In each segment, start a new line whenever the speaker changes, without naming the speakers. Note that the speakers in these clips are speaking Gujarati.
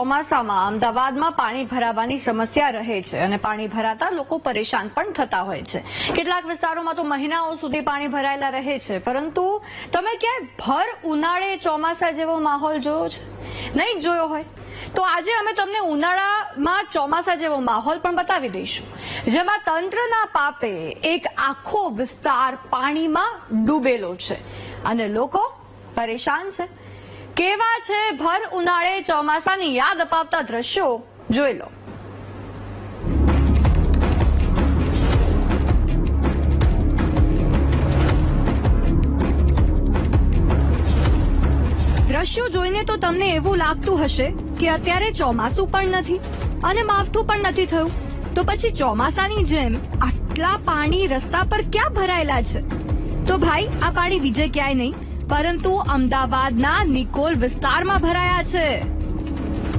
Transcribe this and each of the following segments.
ચોમાસામાં અમદાવાદમાં પાણી ભરાવાની સમસ્યા રહે છે અને પાણી ભરાતા લોકો પરેશાન પણ થતા હોય છે. કેટલાક વિસ્તારોમાં તો મહિનાઓ સુધી પાણી ભરાયેલા રહે છે, પરંતુ તમે ક્યાંય ભર ઉનાળે ચોમાસા જેવો માહોલ જોયો છે? નહીં જોયો હોય? તો આજે અમે તમને ઉનાળામાં ચોમાસા જેવો માહોલ પણ બતાવી દઈશું, જેમાં તંત્રના પાપે એક આખો વિસ્તાર પાણીમાં ડૂબેલો છે અને લોકો પરેશાન છે. કેવા છે ભર ઉનાળે ચોમાસાની યાદ અપાવતા દ્રશ્યો? જોઈ લો. દ્રશ્યો જોઈને તો તમને એવું લાગતું હશે કે અત્યારે ચોમાસું પણ નથી અને માવઠું પણ નથી થયું. તો પછી ચોમાસાની જેમ આટલા પાણી રસ્તા પર ક્યાં ભરાયેલા છે? તો ભાઈ, આ પાણી બીજે ક્યાંય નહીં. પરંતુ અમદાવાદના નિકોલ વિસ્તારમાં ભરાયા છે.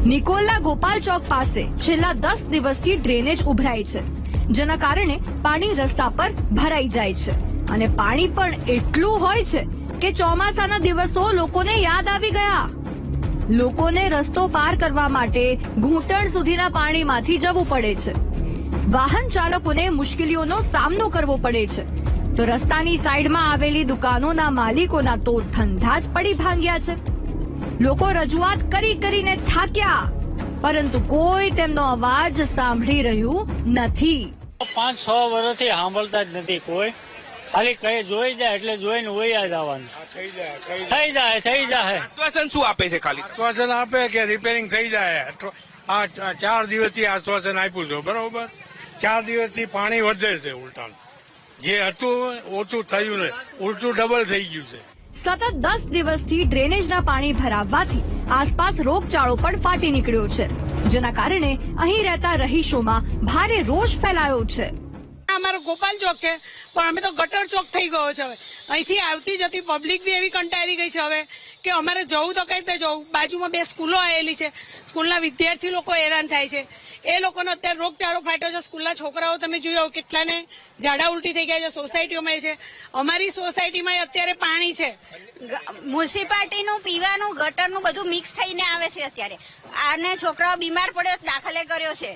નિકોલના ગોપાલ ચોક પાસે છેલ્લા દસ દિવસથી ડ્રેનેજ ઉભરાય છે. જેના કારણે પાણી રસ્તા પર ભરાઈ જાય છે. અને પાણી પણ એટલું હોય છે કે ચોમાસાના દિવસો લોકોને યાદ આવી ગયા. લોકોને રસ્તો પાર કરવા માટે ઘૂંટણ સુધીના પાણીમાંથી જવું પડે છે. વાહન ચાલકોને મુશ્કેલીઓનો સામનો કરવો પડે છે. તો રસ્તાની સાઈડમાં આવેલી દુકાનોના માલિકોના તો ધંધા જ પડી ભાંગ્યા છે. લોકો રજૂઆત કરી કરીને થાક્યા પરંતુ કોઈ તેમનો અવાજ સાંભળી રહ્યું નથી.
પાંચ છ વર્ષથી સાંભળતા જ નથી કોઈ. ખાલી કઈ જોઈ જાય એટલે જોઈને વયા જવાનું
થઈ જાય થઈ જાય.
થઈ જાય
આશ્વાસન શું આપે છે ખાલી?
આશ્વાસન આપે કે રિપેરિંગ થઈ જાય. આ ચાર દિવસથી આશ્વાસન આપ્યું છે બરોબર? ચાર દિવસથી પાણી વધે છે ઉલટાનું. જે હતું ઓછું થયું ને, ઉલટું ડબલ થઈ ગયું છે.
સતત દસ દિવસથી ડ્રેનેજના પાણી ભરાવવાથી આસપાસ રોગચાળો પણ ફાટી નીકળ્યો છે, જેના કારણે અહીં રહેતા રહીશોમાં ભારે રોષ ફેલાયો છે.
અમારો ગોપાલ ચોક છે, પણ અમે તો ગટર ચોક થઈ ગયો છે હવે. અહીંથી આવતી જતી પબ્લિક બી એવી કંટાળી ગઈ છે હવે, કે અમારે જવું તો કઈ રીતે જવું? બાજુમાં બે સ્કૂલો આવેલી છે. સ્કૂલના વિદ્યાર્થી લોકો હેરાન થાય છે. એ લોકોનો અત્યારે રોગચાળો ફાટ્યો છે. સ્કૂલના છોકરાઓ તમે જોયો કેટલાને ઝાડા ઉલટી થઈ ગયા છે, સોસાયટીઓમાં છે. અમારી સોસાયટીમાં અત્યારે પાણી છે.
મ્યુનિસિપાલિટીનું પીવાનું, ગટરનું બધું મિક્સ થઈને આવે છે અત્યારે. આને છોકરાઓ બીમાર પડ્યો, દાખલે કર્યો છે.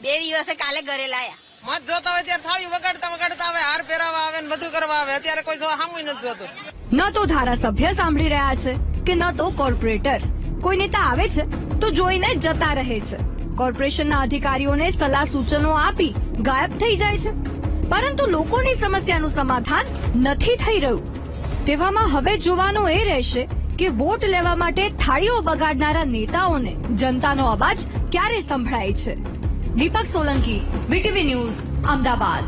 બે દિવસે કાલે ઘરે લાયા.
મત જોતા હોય ત્યારે થાળી વગાડતા વગાડતા આવે, હાર પહેરાવા આવે ને બધું કરવા આવે. અત્યારે કોઈ સામું નથી જોતું.
ન તો ધારાસભ્ય સાંભળી રહ્યા છે કે ન તો કોર્પોરેટર. કોઈ નેતા આવે છે તો જોઈને જતા રહે છે. કોર્પોરેશનના અધિકારીઓને સલાહ સૂચનો આપી ગાયબ થઈ જાય છે. પરંતુ લોકોની સમસ્યાનું સમાધાન નથી થઈ રહ્યું. તેવામાં હવે જોવાનું એ રહેશે કે વોટ લેવા માટે થાળીઓ વગાડનારા નેતાઓને જનતાનો અવાજ ક્યારે સંભળાય છે? Deepak Solanki VTV news Ahmedabad